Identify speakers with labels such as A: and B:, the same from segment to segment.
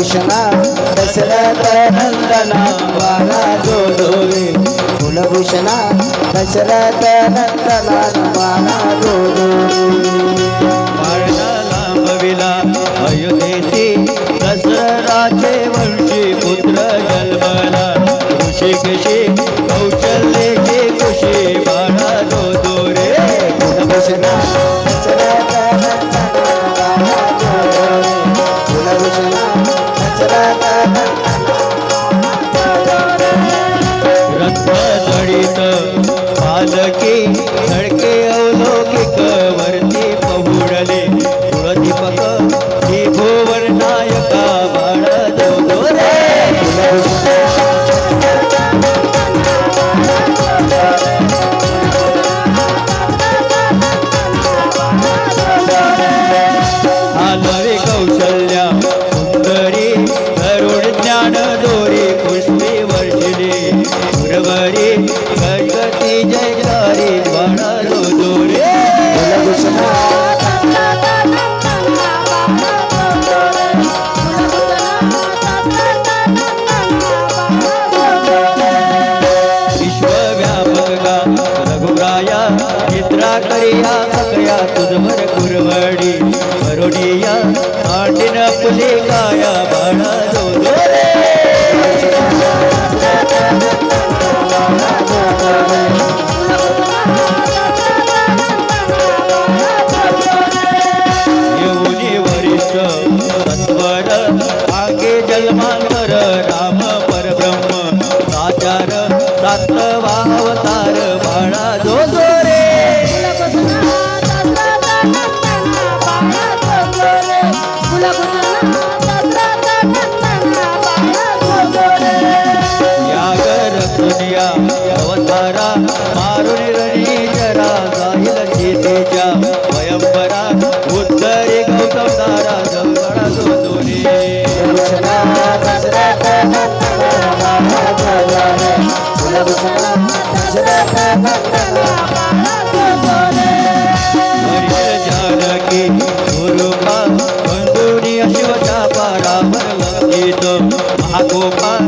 A: कृष्णा दशरथ नंदना बाला जो कुलभूषणा दशरथ नंदना बाला जो
B: पाळणा लांबविला अयोध्येची दसराचे
A: दशरथ
B: रत्न जडित पालकी धडके बोले काया बाळा जो दोरे येऊनी वरिष्ठ सत्वर आगे राम परब्रह्म साचार सातवा अवतार बाळा जो स्वयंवरा उद्धरी गौतम तारा जवळ जो दोन्ही গোবিন্দ ভাগবান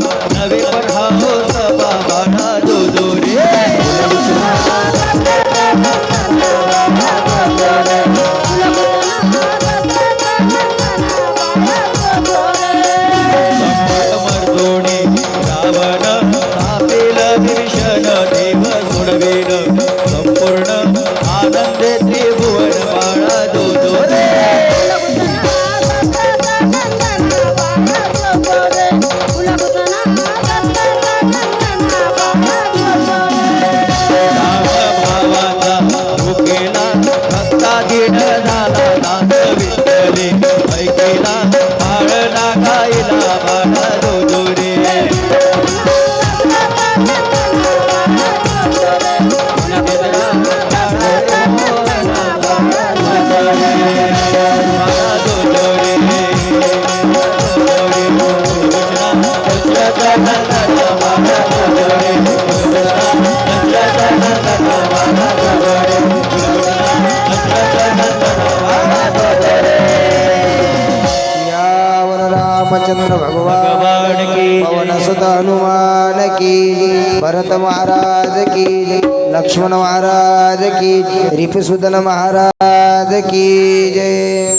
A: ದಿನದ रामचंद्र भगवान
B: की.
A: पवन सुत हनुमान की भरत महाराज की जय. लक्ष्मण महाराज की रिपुसुदन महाराज की जय